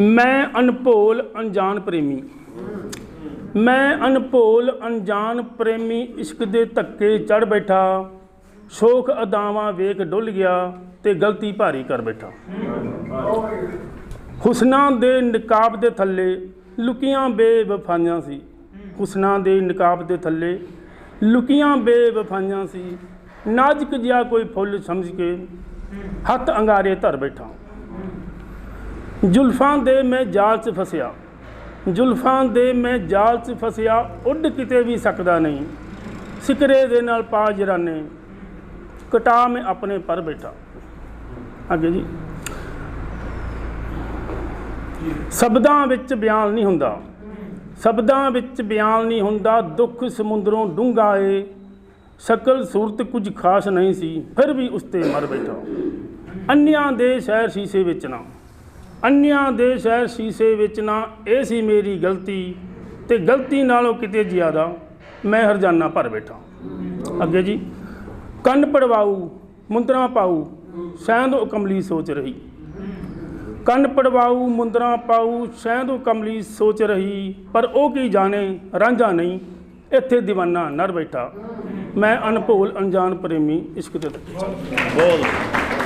ਮੈਂ ਅਨਭੋਲ ਅਣਜਾਣ ਪ੍ਰੇਮੀ। ਮੈਂ ਅਨਭੋਲ ਅਣਜਾਣ ਪ੍ਰੇਮੀ ਇਸ਼ਕ ਦੇ ਧੱਕੇ ਚੜ ਬੈਠਾ। ਸ਼ੋਖ ਅਦਾਵਾਂ ਵੇਖ ਡੁੱਲ ਗਿਆ ਤੇ ਗਲਤੀ ਭਾਰੀ ਕਰ ਬੈਠਾ। ਹੁਸਨਾਂ ਦੇ ਨਕਾਬ ਦੇ ਥੱਲੇ ਲੁਕੀਆਂ ਬੇਵਫਾਈਆਂ ਸੀ। ਹੁਸਨਾਂ ਦੇ ਨਕਾਬ ਦੇ ਥੱਲੇ ਲੁਕੀਆਂ ਬੇਵਫਾਈਆਂ ਸੀ। ਨਾਜ਼ੁਕ ਜਿਹਾ ਕੋਈ ਫੁੱਲ ਸਮਝ ਕੇ ਹੱਥ ਅੰਗਾਰੇ ਧਰ ਬੈਠਾ। ਜ਼ੁਲਫਾਂ ਦੇ ਮੈਂ ਜਾਲ 'ਚ ਫਸਿਆ। ਜ਼ੁਲਫਾਂ ਦੇ ਮੈਂ ਜਾਲ 'ਚ ਫਸਿਆ, ਉੱਡ ਕਿਤੇ ਵੀ ਸਕਦਾ ਨਹੀਂ। ਸਿਕਰੇ ਦੇ ਨਾਲ ਪਾ ਜਰਾਨੇ ਕਟਾ ਮੈਂ ਆਪਣੇ ਪਰ ਬੈਠਾ। ਅੱਗੇ ਜੀ। ਸ਼ਬਦਾਂ ਵਿੱਚ ਬਿਆਨ ਨਹੀਂ ਹੁੰਦਾ। ਸ਼ਬਦਾਂ ਵਿੱਚ ਬਿਆਨ ਨਹੀਂ ਹੁੰਦਾ, ਦੁੱਖ ਸਮੁੰਦਰੋਂ ਡੂੰਘਾ ਏ। ਸ਼ਕਲ, ਸੂਰਤ ਕੁਝ ਖਾਸ ਨਹੀਂ ਸੀ, ਫਿਰ ਵੀ ਉਸ ਤੇ ਮਰ ਬੈਠਾ। ਅੰਨਿਆਂ ਦੇ ਸ਼ਹਿਰ ਸ਼ੀਸ਼ੇ ਵਿੱਚ ਨਾ ਅੰਨਿਆਂ ਦੇ ਸ਼ਹਿਰ ਸ਼ੀਸ਼ੇ ਵਿੱਚ ਨਾ ਇਹ ਸੀ ਮੇਰੀ ਗਲਤੀ ਤੇ ਗਲਤੀ ਨਾਲੋਂ ਕਿਤੇ ਜ਼ਿਆਦਾ ਮੈਂ ਹਰਜਾਨਾ ਭਰ ਬੈਠਾ। ਅੱਗੇ ਜੀ, ਕੰਨ ਪੜਵਾਉ ਮੁੰਦਰਾ ਪਾਉ ਸ਼ੈਂਦ ਕਮਲੀ ਸੋਚ ਰਹੀ। ਕੰਨ ਪੜਵਾਉ ਮੁੰਦਰਾ ਪਾਉ ਸ਼ੈਂਦ ਕਮਲੀ ਸੋਚ ਰਹੀ, ਪਰ ਉਹ ਕੀ ਜਾਣੇ, ਰਾਂਝਾ ਨਹੀਂ, ਇੱਥੇ دیਵਾਨਾ ਨਰ ਬੈਠਾ। ਮੈਂ ਅਨਭੋਲ ਅਣਜਾਣ ਪ੍ਰੇਮੀ ਇਸ਼ਕ ਦੇ ਧੱਕੇ ਬੋਲ।